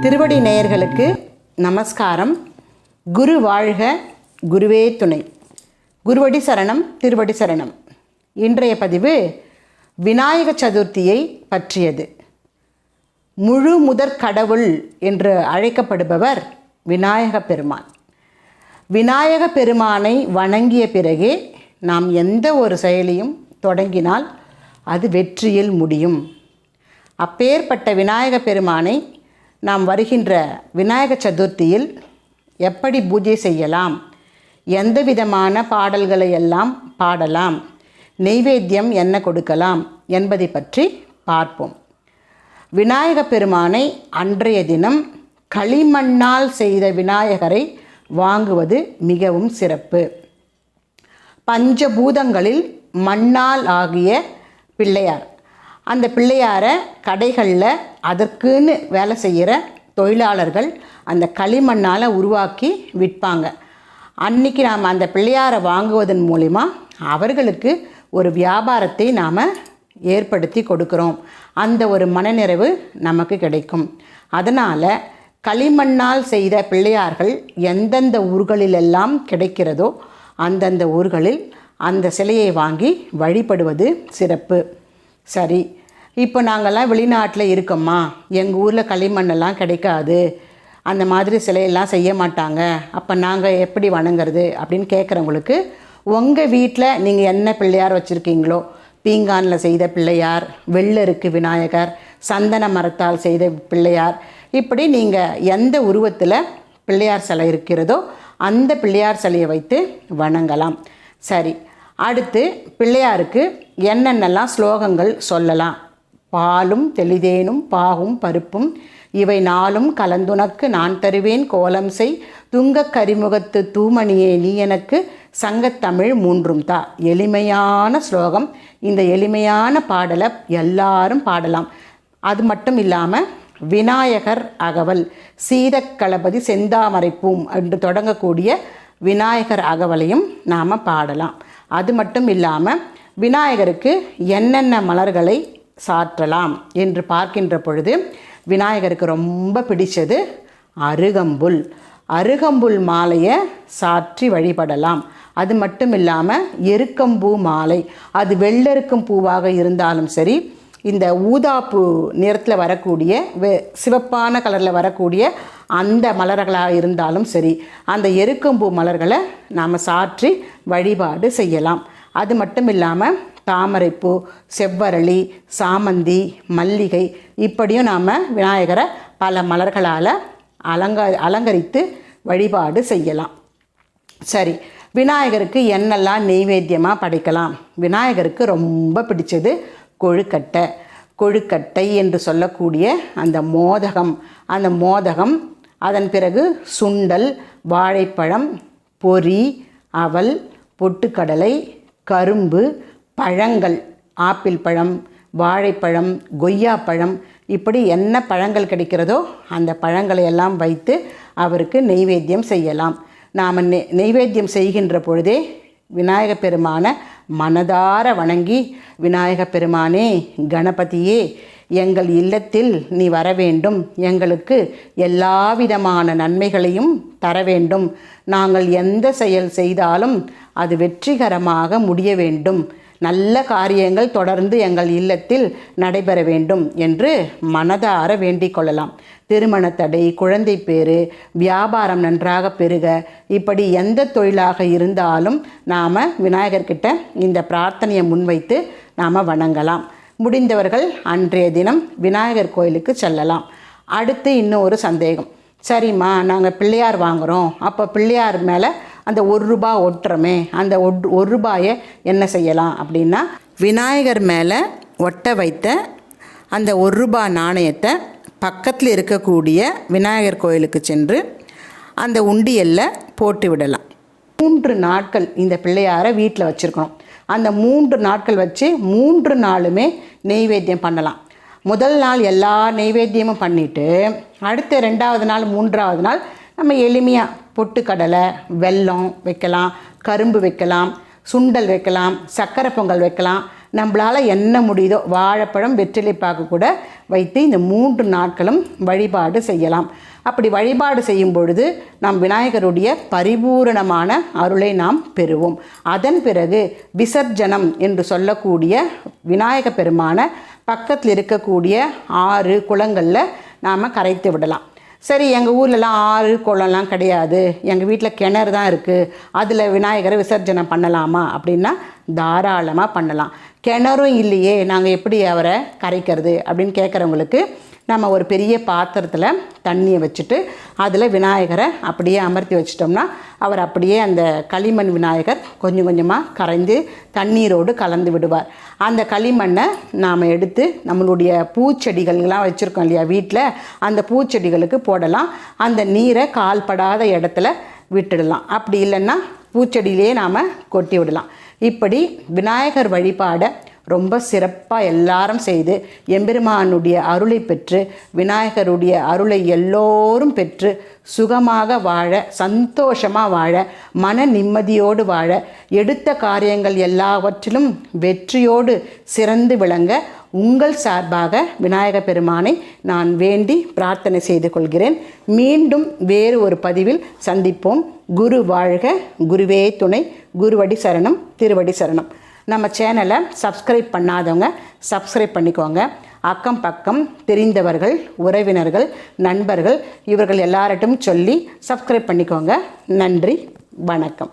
திருவடி நேயர்களுக்கு நமஸ்காரம். குரு வாழ்க குருவே துணை. குருவடி சரணம் திருவடி சரணம். இன்றைய பதிவு விநாயக சதுர்த்தியை பற்றியது. முழு முதற் கடவுள் என்று அழைக்கப்படுபவர் விநாயக பெருமான். விநாயக பெருமானை வணங்கிய பிறகே நாம் எந்த ஒரு செயலையும் தொடங்கினால் அது வெற்றியில் முடியும். அப்பேற்பட்ட விநாயக பெருமானை நாம் வருகின்ற விநாயக சதுர்த்தியில் எப்படி பூஜை செய்யலாம்? எந்த விதமான பாடல்களை எல்லாம் பாடலாம்? நெய்வேத்தியம் என்ன கொடுக்கலாம் என்பதை பற்றி பார்ப்போம். விநாயக பெருமானை அன்றைய தினம் களிமண்ணால் செய்த விநாயகரை வாங்குவது மிகவும் சிறப்பு. பஞ்சபூதங்களில் மண்ணால் ஆகிய பிள்ளையார் அந்த பிள்ளையாரை கடைகளில் அதற்குன்னு வேலை செய்கிற தொழிலாளர்கள் அந்த களிமண்ணால் உருவாக்கி விற்பாங்க. அன்னைக்கு நாம் அந்த பிள்ளையாரை வாங்குவதன் மூலிமா அவர்களுக்கு ஒரு வியாபாரத்தை நாம் ஏற்படுத்தி கொடுக்குறோம். அந்த ஒரு மனநிறைவு நமக்கு கிடைக்கும். அதனால் களிமண்ணால் செய்த பிள்ளையார்கள் எந்தெந்த ஊர்களிலெல்லாம் கிடைக்கிறதோ அந்தந்த ஊர்களில் அந்த சிலையை வாங்கி வழிபடுவது சிறப்பு. சரி இப்போ நாங்கள்லாம் வெளிநாட்டில் இருக்கோம்மா. எங்கள் ஊரில் களிமண்ணெல்லாம் கிடைக்காது. அந்த மாதிரி சிலையெல்லாம் செய்ய மாட்டாங்க. அப்போ நாங்கள் எப்படி வணங்குறது அப்படின்னு கேட்குறவங்களுக்கு உங்கள் வீட்டில் நீங்கள் என்ன பிள்ளையார் வச்சுருக்கீங்களோ பீங்கானில் செய்த பிள்ளையார் வெள்ளருக்கு விநாயகர் சந்தன மரத்தால் செய்த பிள்ளையார் இப்படி நீங்கள் எந்த உருவத்தில் பிள்ளையார் சிலை இருக்கிறதோ அந்த பிள்ளையார் சிலையை வைத்து வணங்கலாம். சரி அடுத்து பிள்ளையாருக்கு என்னென்னலாம் ஸ்லோகங்கள் சொல்லலாம். பாலும் தெளிதேனும் பாகும் பருப்பும் இவை நாளும் கலந்துனக்கு நான் தருவேன் கோலம் செய். துங்கக் கரிமுகத்து தூமணியே நீ எனக்கு சங்கத்தமிழ் மூன்றும் தா. எளிமையான ஸ்லோகம். இந்த எளிமையான பாடலை எல்லாரும் பாடலாம். அது மட்டும் இல்லாமல் விநாயகர் அகவல் சீதக்களபதி செந்தாமரைப்பூம் என்று தொடங்கக்கூடிய விநாயகர் அகவலையும் நாம் பாடலாம். அது மட்டும் இல்லாமல் விநாயகருக்கு என்னென்ன மலர்களை சாற்றலாம் என்று பார்க்கின்ற பொழுது விநாயகருக்கு ரொம்ப பிடித்தது அருகம்புல். அருகம்புல் மாலையை சாற்றி வழிபடலாம். அது மட்டும் இல்லாமல் எருக்கம்பூ மாலை. அது வெள்ளெருக்கும் பூவாக இருந்தாலும் சரி இந்த ஊதாப்பூ நிறத்தில் வரக்கூடிய வெ சிவப்பான கலரில் வரக்கூடிய அந்த மலர்களாக இருந்தாலும் சரி அந்த எருக்கம்பூ மலர்களை நாம் சாற்றி வழிபாடு செய்யலாம். அது மட்டும் இல்லாமல் தாமரைப்பூ செவ்வரளி சாமந்தி மல்லிகை இப்படியும் நாம் விநாயகரை பல மலர்களால் அலங்க அலங்கரித்து வழிபாடு செய்யலாம். சரி விநாயகருக்கு என்னெல்லாம் நெய்வேத்தியமாக படைக்கலாம்? விநாயகருக்கு ரொம்ப பிடிச்சது கொழுக்கட்டை. கொழுக்கட்டை என்று சொல்லக்கூடிய அந்த மோதகம். அந்த மோதகம் அதன் பிறகு சுண்டல் வாழைப்பழம் பொறி அவல் பொட்டுக்கடலை கரும்பு பழங்கள் ஆப்பிள் பழம் வாழைப்பழம் கொய்யாப்பழம் இப்படி என்ன பழங்கள் கிடைக்கிறதோ அந்த பழங்களை எல்லாம் வைத்து அவருக்கு நெய்வேத்தியம் செய்யலாம். நாம் நெ நெய்வேத்தியம் செய்கின்ற பொழுதே விநாயக பெருமான மனதார வணங்கி விநாயக பெருமானே கணபதியே எங்கள் இல்லத்தில் நீ வர வேண்டும் எங்களுக்கு எல்லா விதமான நன்மைகளையும் தர வேண்டும் நாங்கள் எந்த செயல் செய்தாலும் அது வெற்றிகரமாக முடிய வேண்டும். நல்ல காரியங்கள் தொடர்ந்து எங்கள் இல்லத்தில் நடைபெற வேண்டும் என்று மனதார வேண்டிக் கொள்ளலாம். திருமண தடை குழந்தை பேறு வியாபாரம் நன்றாக பெருக இப்படி எந்த தொழிலாக இருந்தாலும் நாம் விநாயகர்கிட்ட இந்த பிரார்த்தனையை முன்வைத்து நாம் வணங்கலாம். முடிந்தவர்கள் அன்றைய தினம் விநாயகர் கோயிலுக்கு செல்லலாம். அடுத்து இன்னும் ஒரு சந்தேகம். சரிம்மா நாங்கள் பிள்ளையார் வாங்குகிறோம் அப்போ பிள்ளையார் மேலே அந்த ஒரு ரூபா ஒட்டுறமே அந்த ஒட் ஒரு ரூபாயை என்ன செய்யலாம் அப்படின்னா விநாயகர் மேலே ஒட்ட வைத்த அந்த ஒரு ரூபா நாணயத்தை பக்கத்தில் இருக்கக்கூடிய விநாயகர் கோயிலுக்கு சென்று அந்த உண்டியலில் போட்டு விடலாம். மூன்று நாட்கள் இந்த பிள்ளையாரை வீட்டில் வச்சுருக்கணும். அந்த மூன்று நாட்கள் வச்சு மூன்று நாளுமே நெய்வேத்தியம் பண்ணலாம். முதல் நாள் எல்லா நெய்வேத்தியமும் பண்ணிவிட்டு அடுத்த ரெண்டாவது நாள் மூன்றாவது நாள் நம்ம எளிமையாக பொட்டுக்கடலை வெல்லம் வைக்கலாம் கரும்பு வைக்கலாம் சுண்டல் வைக்கலாம் சக்கரை பொங்கல் வைக்கலாம். நம்மளால் என்ன முடியுதோ வாழைப்பழம் வெற்றிலைப்பாக்கு கூட வைத்து இந்த மூன்று நாட்களும் வழிபாடு செய்யலாம். அப்படி வழிபாடு செய்யும் பொழுது நாம் விநாயகருடைய பரிபூரணமான அருளை நாம் பெறுவோம். அதன் பிறகு விசர்ஜனம் என்று சொல்லக்கூடிய விநாயக பெருமான பக்கத்தில் இருக்கக்கூடிய ஆறு குளங்களில் நாம் கரைத்து விடலாம். சரி எங்கள் ஊர்லலாம் ஆறு குளம்லாம் கிடையாது. எங்கள் வீட்டில் கிணறு தான் இருக்குது அதில் விநாயகரை விசர்ஜனம் பண்ணலாமா? அப்படின்னா தாராளமாக பண்ணலாம். கிணறும் இல்லையே நாங்கள் எப்படி அவரை கரைக்கிறது அப்படின்னு கேட்குறவங்களுக்கு நம்ம ஒரு பெரிய பாத்திரத்தில் தண்ணியை வச்சுட்டு அதில் விநாயகரை அப்படியே அமர்த்தி வச்சிட்டோம்னா அவர் அப்படியே அந்த களிமண் விநாயகர் கொஞ்சம் கொஞ்சமாக கரைந்து தண்ணீரோடு கலந்து விடுவார். அந்த களிமண்ணை நாம் எடுத்து நம்மளுடைய பூச்செடிகள்லாம் வச்சுருக்கோம் இல்லையா வீட்டில் அந்த பூச்செடிகளுக்கு போடலாம். அந்த நீரை கால்படாத இடத்துல விட்டுடலாம். அப்படி இல்லைன்னா பூச்செடியிலே நாம் கொட்டி விடலாம். இப்படி விநாயகர் வழிபாடை ரொம்ப சிறப்பாக எல்லாரும் செய்து எம்பெருமானுடைய அருளை பெற்று விநாயகருடைய அருளை எல்லோரும் பெற்று சுகமாக வாழ சந்தோஷமாக வாழ மன நிம்மதியோடு வாழ எடுத்த காரியங்கள் எல்லாவற்றிலும் வெற்றியோடு சிறந்து விளங்க உங்கள் சார்பாக விநாயக பெருமானை நான் வேண்டி பிரார்த்தனை செய்து கொள்கிறேன். மீண்டும் வேறு ஒரு பதிவில் சந்திப்போம். குரு வாழ்க குருவே துணை குருவடி சரணம் திருவடி சரணம். நம்ம சேனலை சப்ஸ்கிரைப் பண்ணாதவங்க சப்ஸ்கிரைப் பண்ணிக்கோங்க. அக்கம் பக்கம் தெரிந்தவர்கள் உறவினர்கள் நண்பர்கள் இவர்கள் எல்லார்ட்டும் சொல்லி சப்ஸ்கிரைப் பண்ணிக்கோங்க. நன்றி வணக்கம்.